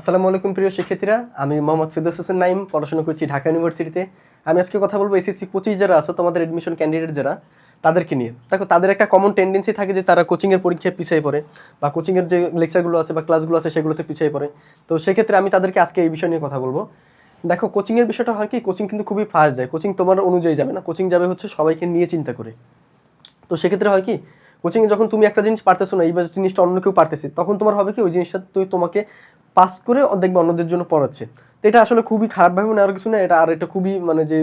আসসালামু আলাইকুম প্রিয় শিক্ষার্থীরা, আমি মোহাম্মদ ফিরদৌস হোসেন নাইম, পড়াশোনা করছি ঢাকা ইউনিভার্সিটিতে। আমি আজকে কথা বলব এসএসসি পঁচিশ যারা আছো, তোমাদের অ্যাডমিশন ক্যান্ডিডেট যারা, তাদেরকে নিয়ে। দেখো, তাদের একটা কমন টেন্ডেন্সি থাকে যে তারা কোচিংয়ের পরীক্ষায় পিছিয়ে পড়ে, বা কোচিংয়ের যে লেকচারগুলো আছে বা ক্লাসগুলো আছে, সেগুলোতে পিছিয়ে পড়ে। তো সেক্ষেত্রে আমি তাদেরকে আজকে এই বিষয় নিয়ে কথা বলব। দেখো কোচিংয়ের বিষয়টা হয় কি কোচিং কিন্তু খুবই ফাস্ট যায়। কোচিং তোমার অনুযায়ী যাবে না। কোচিং যাবে হচ্ছে সবাইকে নিয়ে চিন্তা করে। তো সেক্ষেত্রে হয় কি কোচিংয়ে যখন তুমি একটা জিনিস পারতেছো না, এই জিনিসটা অন্য কেউ পারতেছে, তখন তোমার হবে কি, ওই জিনিসটা তুই তোমাকে পাস করে দেখবে অন্যদের জন্য পড়াচ্ছে। তো এটা আসলে খুবই খারাপভাবে নেওয়ার কিছু না, এটা আর এটা খুবই মানে যে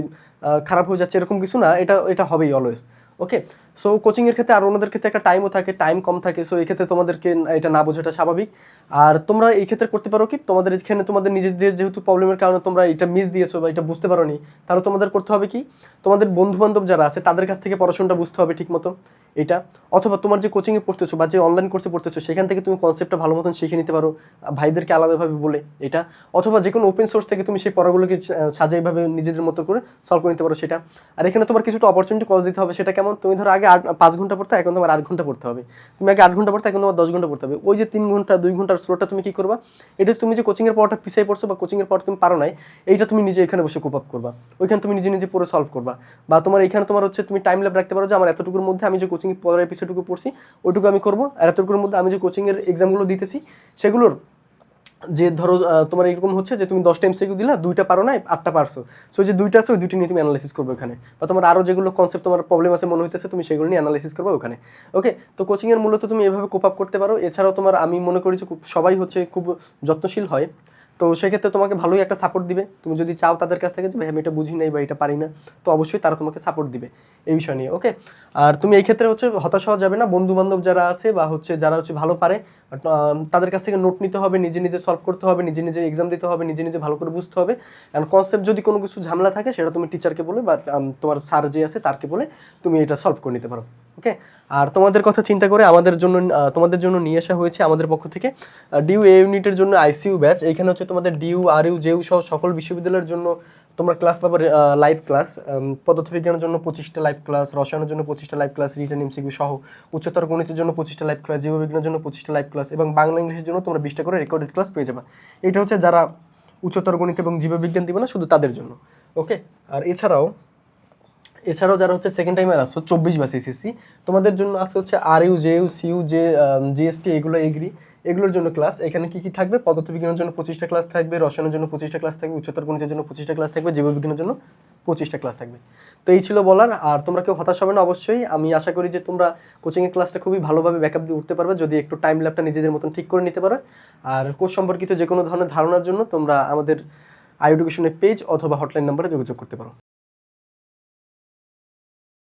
খারাপ হয়ে যাচ্ছে এরকম কিছু না, এটা এটা হবেই অলওয়েজ ওকে সো কোচিংয়ের ক্ষেত্রে আর অন্যদের ক্ষেত্রে একটা টাইমও থাকে টাইম কম থাকে। সো এই ক্ষেত্রে তোমাদেরকে এটা না বোঝাটা স্বাভাবিক। আর তোমরা এই ক্ষেত্রে করতে পারো কি? তোমাদের এখানে তোমাদের নিজেদের যেহেতু প্রবলেমের কারণে তোমরা এটা মিস দিয়েছ বা এটা বুঝতে পারো নি তাহলে তোমাদের করতে হবে কি? তোমাদের বন্ধু বান্ধব যারা আছে, তাদের কাছ থেকে পড়াশোনাটা বুঝতে হবে ঠিক মতো এটা। অথবা তোমার যে কোচিংয়ে পড়তেছো বা যে অনলাইন কোর্সে পড়তেছো, সেখান থেকে তুমি কনসেপ্টটা ভালো মতন শিখে নিতে পারো, ভাইদেরকে আলাদাভাবে বলে এটা। অথবা যে কোনো ওপেন সোর্স থেকে তুমি সেই পড়াগুলোকে সাজাইভাবে নিজেদের মতো করে সলভ করে নিতে পারো সেটা। আর এখানে তোমার কিছুটা অপরচুনিটি কজ দিতে হবে, সেটা কেমন? তুমি ধরো আগে আট পাঁচ ঘণ্টা পড়তে এখন তোমার আট ঘণ্টা পড়তে হবে। তুমি আগে আট ঘণ্টা পড়তে এখন তোমার দশ ঘণ্টা পড়তে হবে। ওই যে তিন ঘণ্টা, দুই ঘণ্টার স্লোটা তুমি কি করবা? এটা তুমি যে কোচিংয়ের পড়াটা পিছিয়ে পড়ছো বা কোচিংয়ের পড়া তুমি পারো নাই, এইটা তুমি নিজে এখানে বসে কোপ আপ করবা। ওইখানে তুমি নিজে নিজে পড়ে সলভ করবা। বা তোমার এখানে তোমার হচ্ছে তুমি টাইম ল্যাব রাখতে পারো যে আমার এতটুকুর মধ্যে আমি যে কোচিং পড়ার পিছিয়েটুকু পড়ছি ওইটুকু আমি করব, আর এতটুকুর মধ্যে আমি যে কোচিংয়ের এক্সামগুলো দিতেছি, সেগুলোর যে ধরো তোমার এরকম হচ্ছে যে তুমি দশটা এমসিকিউ দিলা, দুইটা পারো না আটটা পারছ। সো যে দুইটা আছে, ওই দুইটা নিয়ে তুমি অ্যানালাইসিস করবে ওখানে। বা তোমার আরও যেগুলো কনসেপ্ট তোমার প্রবলেম আছে, মনে হইতেছে, তুমি সেগুলো নিয়ে অ্যানালাইসিস করবে ওখানে। ওকে তো কোচিংয়ের মূলত তুমি এভাবে কোপ আপ করতে পারো। এছাড়াও তোমার আমি মনে করি যে সবাই হচ্ছে খুব যত্নশীল হয়। তো সেক্ষেত্রে তোমাকে ভালোই একটা সাপোর্ট দিবে। তুমি যদি চাও তাদের কাছ থেকে যে, ভাই, আমি এটা বুঝি নাই বা এটা পারি না, তো অবশ্যই তারা তোমাকে সাপোর্ট দিবে এই বিষয় নিয়ে ওকে আর তুমি এই ক্ষেত্রে হচ্ছে হতাশ হওয়া যাবে না। বন্ধু বান্ধব যারা আছে বা হচ্ছে যারা হচ্ছে ভালো পারে তাদের কাছ থেকে নোট নিতে হবে, নিজে নিজে সলভ করতে হবে, নিজে নিজে এক্সাম দিতে হবে, নিজে নিজে ভালো করে বুঝতে হবে। অ্যান্ড কনসেপ্ট যদি কোনো কিছু ঝামেলা থাকে, সেটা তুমি টিচারকে বলে বা তোমার স্যার যে আছে তারকে বলে তুমি এটা সলভ করে নিতে পারো। ওকে আর তোমাদের কথা চিন্তা করে আমাদের জন্য তোমাদের জন্য নিয়ে আসা হয়েছে আমাদের পক্ষ থেকে ডিউ এ ইউনিটের জন্য আইসিইউ ব্যাচ এখানে হচ্ছে তোমাদের ডিউ আর ইউ জেউ সহ সকল বিশ্ববিদ্যালয়ের জন্য তোমরা ক্লাস পাবে লাইভ ক্লাস পদার্থবিজ্ঞানের জন্য পঁচিশটা লাইভ ক্লাস রসায়নের জন্য পঁচিশটা লাইভ ক্লাস রিটার্ন এমসিকিউ সহ উচ্চতর গণিতের জন্য পঁচিশটা লাইভ ক্লাস জীববিজ্ঞানের জন্য পঁচিশটা লাইভ ক্লাস এবং বাংলা ইংলিশের জন্য তোমরা বিশটা করে রেকর্ডেড ক্লাস পেয়ে যাবে। এটা হচ্ছে যারা উচ্চতর গণিত এবং জীববিজ্ঞান দিবে না, শুধু তাদের জন্য। ওকে আর এছাড়াও এছাড়াও যারা হচ্ছে সেকেন্ড টাইমার আসছো চব্বিশ বা সিসিসি তোমাদের জন্য আছে হচ্ছে R U J U CU J GST এগুলো এগ্রি এগুলোর জন্য ক্লাস এখানে কি কি থাকবে? পদার্থবিজ্ঞানের জন্য পঁচিশটা ক্লাস থাকবে, রসায়নের জন্য পঁচিশটা ক্লাস থাকবে, উচ্চতর গণিতের জন্য পঁচিশটা ক্লাস থাকবে, জীববিজ্ঞানের জন্য পঁচিশটা ক্লাস থাকবে। তো এই ছিল বলার, আর তোমরা কেউ হতাশ হবে না, অবশ্যই। আমি আশা করি যে তোমরা কোচিংয়ের ক্লাসটা খুবই ভালোভাবে ব্যাকআপ দিয়ে উঠতে পারবে, যদি একটু টাইম ল্যাবটা নিজেদের মতন ঠিক করে নিতে পারো। আর কোর্স সম্পর্কিত যে কোনো ধরনের ধারণার জন্য তোমরা আমাদের আই এডুকেশনের পেজ অথবা হটলাইন নাম্বারে যোগাযোগ করতে পারো।